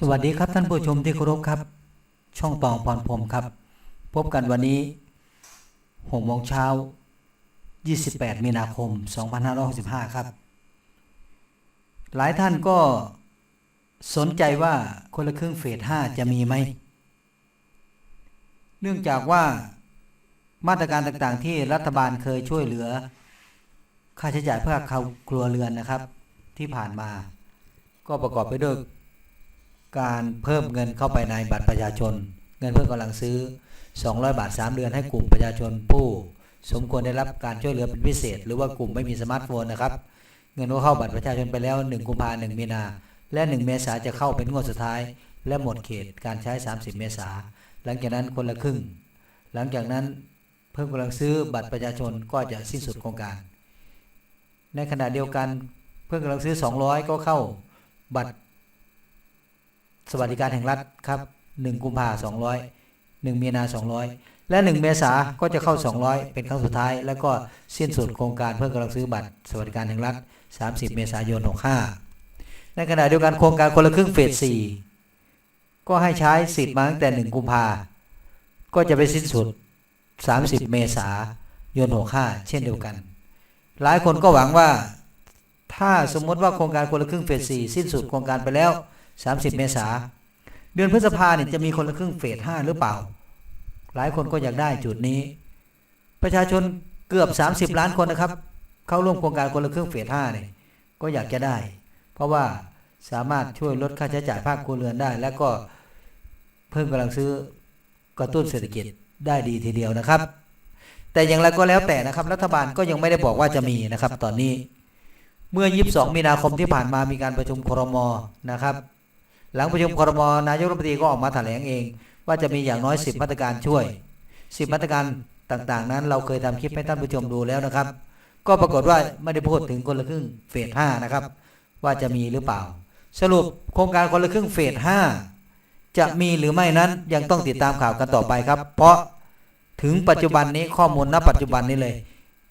สวัสดีครับท่านผู้ชมที่เคารพครับ ช่องตองพรพรมครับ พบกันวันนี้6โมงเช้า 28 มีนาคม 2565 ครับ หลายท่านก็สนใจว่าคนละครึ่งเฟส 5 จะมีไหม เนื่องจากว่ามาตรการต่างๆ ที่รัฐบาลเคยช่วยเหลือ ค่าใช้จ่ายเพื่อครัวเรือนนะครับ ที่ผ่านมา ก็ประกอบไปด้วย การเพิ่มเงินเข้าไปในบัตรประชาชน เงินเพิ่มกำลังซื้อ 200 บาท 3 เดือนให้กลุ่มประชาชนผู้ สมควรได้รับการช่วยเหลือเป็นพิเศษ หรือว่ากลุ่มไม่มีสมาร์ทโฟนนะครับ เงินก็เข้าบัตรประชาชนไปแล้ว 1 กุมภาพันธ์1มีนา และ 1 เมษาจะเข้าเป็นงวดสุดท้าย และหมดเขตการใช้ 30 เมษาหลังจากนั้นคนละครึ่ง หลังจากนั้นเพิ่มกำลังซื้อบัตรประชาชนก็จะสิ้นสุดโครงการ ในขณะเดียวกันเพิ่มกำลังซื้อ 200 ก็เข้าบัตร สวัสดิการแห่งรัฐครับ1กุมภาพันธ์200 1มีนา200และ1เมษาก็จะเข้า 200 เป็นครั้งสุดท้าย แล้วก็สิ้นสุดโครงการเพิ่มกำลังซื้อบัตรสวัสดิการแห่งรัฐ 30 เมษายน 65 ในขณะเดียวกันโครงการคนละครึ่งเฟส 4 ก็ให้ใช้สิทธิ์มาตั้งแต่ 1 กุมภาก็จะไปสิ้นสุด 30 เมษายน 65 เช่นเดียวกัน หลายคนก็หวังว่า ถ้าสมมติว่าโครงการคนละครึ่งเฟส 4 สิ้นสุดโครงการไปแล้ว 30 เมษาเดือนพฤษภาเนี่ยจะมีคนละครึ่งเฟส5หรือเปล่า หลายคนก็อยากได้จุดนี้ ประชาชนเกือบ 30 ล้านคนนะครับ เข้าร่วมโครงการคนละครึ่งเฟส5เนี่ยก็อยากจะได้ เพราะว่าสามารถช่วยลดค่าใช้จ่ายภาคครัวเรือนได้ และก็เพิ่มกำลังซื้อกระตุ้นเศรษฐกิจได้ดีทีเดียวนะครับ แต่อย่างไรก็แล้วแต่นะครับ รัฐบาลก็ยังไม่ได้บอกว่าจะมีนะครับ ตอนนี้เมื่อ 22 มีนาคมที่ผ่านมามีการประชุมครมนะครับ หลังประชุมครมนายกรัฐมนตรีก็ออกมาแถลงเอง ว่าจะมีอย่างน้อย 10 มาตรการช่วย 10 มาตรการต่างๆ นั้น เราเคยทำคลิปให้ท่านผู้ชมดูแล้วนะครับ ก็ปรากฏว่าไม่ได้พูดถึงคนละครึ่งเฟส5นะครับ ว่าจะมีหรือเปล่า สรุปโครงการคนละครึ่งเฟส5จะมีหรือไม่นั้นยังต้องติดตามข่าวกันต่อไปครับ เพราะถึงปัจจุบันนี้ข้อมูลณปัจจุบันนี้เลย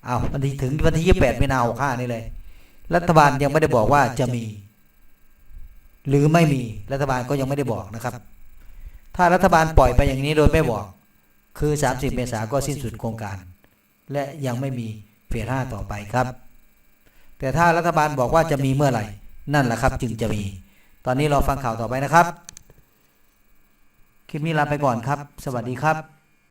เอาวันที่ถึงวันที่ 28มีนาคม65นี่เลย รัฐบาลยังไม่ได้บอกว่าจะมี หรือไม่มีรัฐบาลก็ยังไม่ได้บอกนะครับ ถ้ารัฐบาลปล่อยไปอย่างนี้โดยไม่บอก คือ 30 เมษาก็สิ้นสุดโครงการ และยังไม่มีเฟสห้าต่อไปครับ แต่ถ้ารัฐบาลบอกว่าจะมีเมื่อไหร่ นั่นแหละครับ จึงจะมี ตอนนี้เราฟังข่าวต่อไปนะครับ คลิปนี้ลาไปก่อนครับ สวัสดีครับ